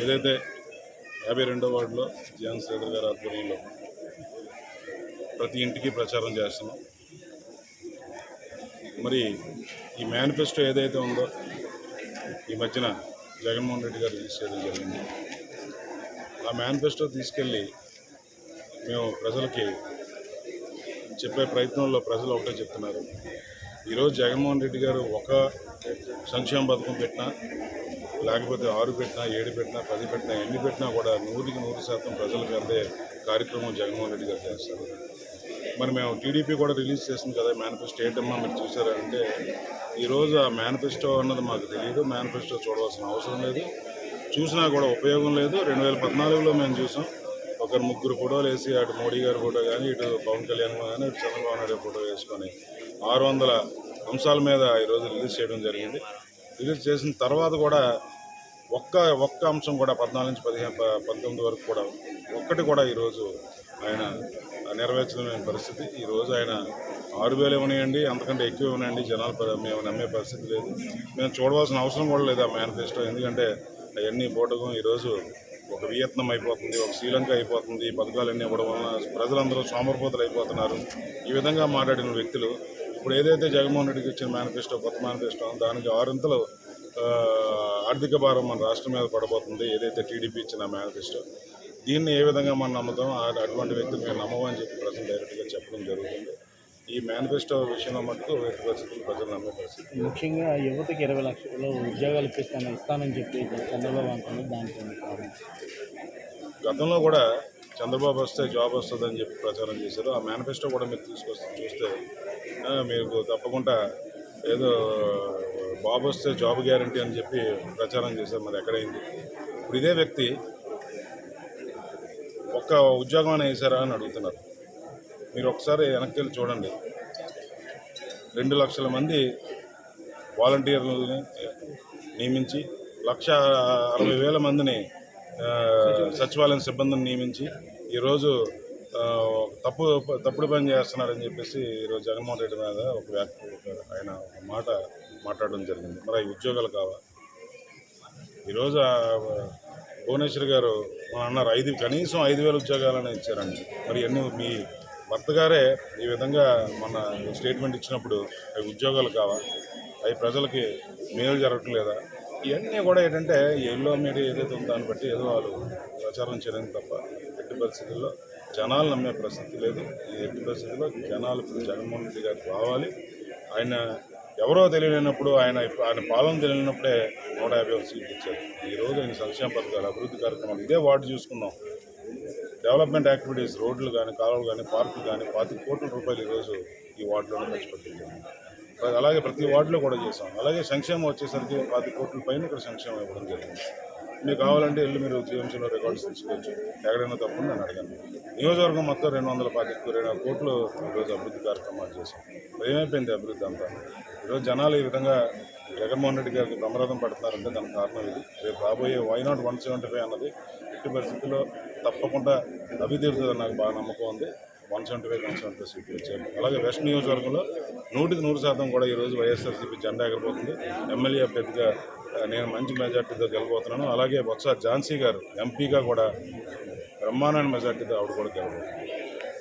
ఏదైతే యాభై రెండో వార్డులో జగన్ శ్రీధర్ గారి ఆధ్వర్యంలో ప్రతి ఇంటికి ప్రచారం చేస్తున్నాం. మరి ఈ మేనిఫెస్టో ఏదైతే ఉందో ఈ మధ్యన జగన్మోహన్ రెడ్డి గారు రిలీజ్ జరిగింది. ఆ మేనిఫెస్టో తీసుకెళ్ళి మేము ప్రజలకి చెప్పే ప్రయత్నంలో ప్రజలు ఒకటే చెప్తున్నారు. ఈరోజు జగన్మోహన్ రెడ్డి గారు ఒక సంక్షేమ పథకం పెట్టినా లేకపోతే ఆరు పెట్టినా ఏడు పెట్టినా పది పెట్టినా ఎన్ని పెట్టినా కూడా నూరికి నూరు శాతం ప్రజలకు అందే కార్యక్రమం జగన్మోహన్ రెడ్డి గారు చేస్తారు. మరి మేము టీడీపీ కూడా రిలీజ్ చేసింది కదా మేనిఫెస్టో ఏంటమ్మా మీరు చూసారంటే ఈరోజు ఆ మేనిఫెస్టో అన్నది మాకు తెలియదు మేనిఫెస్టో చూడవలసిన అవసరం లేదు. చూసినా కూడా ఉపయోగం లేదు. రెండు వేల పద్నాలుగులో మేము చూసాం. ఒకరు ముగ్గురు ఫోటోలు వేసి అటు మోడీ గారి ఫోటో కానీ ఇటు పవన్ కళ్యాణ్ కానీ ఇటు చంద్రబాబు నాయుడు ఫోటో వేసుకొని ఆరు వందల అంశాల మీద ఈరోజు రిలీజ్ చేయడం జరిగింది. రిలీజ్ చేసిన తర్వాత కూడా ఒక్క ఒక్క అంశం కూడా పద్నాలుగు నుంచి పదిహేను పంతొమ్మిది వరకు కూడా ఒక్కటి కూడా ఈరోజు ఆయన నెరవేర్చలేని పరిస్థితి. ఈరోజు ఆయన ఆరు వేలు ఇవ్వనివ్వండి అంతకంటే ఎక్కువ ఇవ్వనండి జనాలు మేము నమ్మే పరిస్థితి లేదు. మేము చూడవలసిన అవసరం కూడా లేదు ఆ మేనిఫెస్టో ఎందుకంటే అవన్నీ పోటకం ఈరోజు ఒక వియత్నం అయిపోతుంది ఒక శ్రీలంక అయిపోతుంది ఈ పథకాలన్నీ ఇవ్వడం వలన ప్రజలందరూ సోమరపోతలు అయిపోతున్నారు. ఈ విధంగా మాట్లాడిన వ్యక్తులు ఇప్పుడు ఏదైతే జగన్మోహన్ రెడ్డికి ఇచ్చిన మేనిఫెస్టో కొత్త మేనిఫెస్టో దానికి ఆరింతలు ఆర్థిక భారం మన రాష్ట్రం మీద పడబోతుంది ఏదైతే టీడీపీ ఇచ్చిన మేనిఫెస్టో. దీన్ని ఏ విధంగా మనం నమ్ముతాం అటువంటి వ్యక్తులు మేము నమ్మమని చెప్పి ప్రజలు డైరెక్ట్గా చెప్పడం జరుగుతుంది. ఈ మేనిఫెస్టో విషయంలో మటుకు ఎట్టి పరిస్థితులు ప్రజలు నమ్మే పరిస్థితి ముఖ్యంగా యువతకి ఇరవై లక్షలు ఉద్యోగాలు ఇప్పిస్తాను ఇస్తానని చెప్పి చంద్రబాబు అంటున్నారు దానికి గతంలో కూడా చంద్రబాబు వస్తే జాబ్ వస్తుందని చెప్పి ప్రచారం చేశారు. ఆ మేనిఫెస్టో కూడా మీరు తీసుకొస్తే చూస్తే మీకు తప్పకుండా ఏదో బాబు వస్తే జాబ్ గ్యారంటీ అని చెప్పి ప్రచారం చేశారు. మరి ఎక్కడైంది? ఇప్పుడు ఇదే వ్యక్తి ఒక్క ఉద్యోగం అని వేశారా అని అడుగుతున్నారు. మీరు ఒకసారి వెనక్కి వెళ్ళి చూడండి. రెండు లక్షల మంది వాలంటీర్లని నియమించి లక్ష అరవై వేల మందిని సచివాలయం సిబ్బందిని నియమించి ఈరోజు తప్పు తప్పుడు పని చేస్తున్నారని చెప్పేసి ఈరోజు జగన్మోహన్ రెడ్డి మీద ఒక వ్యాఖ్య ఒక- ఆయన ఒక మాట మాట్లాడడం జరిగింది. మరి ఉద్యోగాలు కావా? ఈరోజు భువనేశ్వర్ గారు మా అన్నారు ఐదు కనీసం ఐదు వేల ఉద్యోగాలని ఇచ్చారండి. మరి ఎన్ని మీ భర్త గారే ఈ విధంగా మన స్టేట్మెంట్ ఇచ్చినప్పుడు అవి ఉద్యోగాలు కావా? అవి ప్రజలకి మేలు జరగటం లేదా? ఇవన్నీ కూడా ఏంటంటే ఎల్లో మీడియా ఏదైతే ఉందో దాన్ని బట్టి ఏదో వాళ్ళు ప్రచారం చేయడం తప్ప ఎట్టి పరిస్థితుల్లో జనాలు నమ్మే ప్రసక్తి లేదు. ఎట్టి పరిస్థితిలో జనాలు ఇప్పుడు జగన్మోహన్ రెడ్డి గారికి రావాలి. ఆయన ఎవరో తెలియనప్పుడు ఆయన ఆయన పాలన తెలియనప్పుడే నూట యాభై ఒక సీట్లు ఇచ్చారు. ఈ రోజు ఆయన సంక్షేమ పథకాలు అభివృద్ధి కార్యక్రమాలు ఇదే వార్డు చూసుకున్నాం. డెవలప్మెంట్ యాక్టివిటీస్ రోడ్లు కానీ కాలువలు కానీ పార్కులు కానీ పాతి కోట్ల రూపాయలు ఈరోజు ఈ వార్డులోనే ఖర్చు పెట్టింది. అలాగే ప్రతి వార్డులో కూడా చేసాం అలాగే సంక్షేమం వచ్చేసరికి పాతి కోట్ల పైన ఇక్కడ సంక్షేమం ఇవ్వడం జరిగింది. మీకు కావాలంటే వెళ్ళి మీరు జీఎంసీలో రికార్డ్స్ తీసుకోవచ్చు. ఎక్కడైనా తప్పని నేను అడిగాను నియోజకవర్గం మొత్తం రెండు వందల పాతికి రెండు కోట్లు ఈరోజు అభివృద్ధి కార్యక్రమాలు చేశాం. ఏమైపోయింది అభివృద్ధి అంతా. ఈరోజు జనాలు ఈ విధంగా జగన్మోహన్ రెడ్డి గారికి ప్రమాదం పడుతున్నారంటే దానికి కారణం ఇది. రేపు రాబోయే why not one seventy five అన్నది ఎట్టి పరిస్థితుల్లో తప్పకుండా అభితీరుతుందని నాకు బాగా నమ్మకం ఉంది. One seventy five one seventy five సీట్లు వచ్చాయి అలాగే వెస్ట్ నియోజకవర్గంలో నూటికి నూరు శాతం కూడా ఈరోజు వైఎస్ఆర్సీపీ జెండా ఎగిరిపోతుంది ఎమ్మెల్యే అభ్యర్థిగా నేను మంచి మెజార్టీతో గెలబోతున్నాను. అలాగే బొత్స ఝాన్సీ గారు ఎంపీగా కూడా బ్రహ్మాండ మెజార్టీతో ఆవిడ కూడా గెలబోతుంది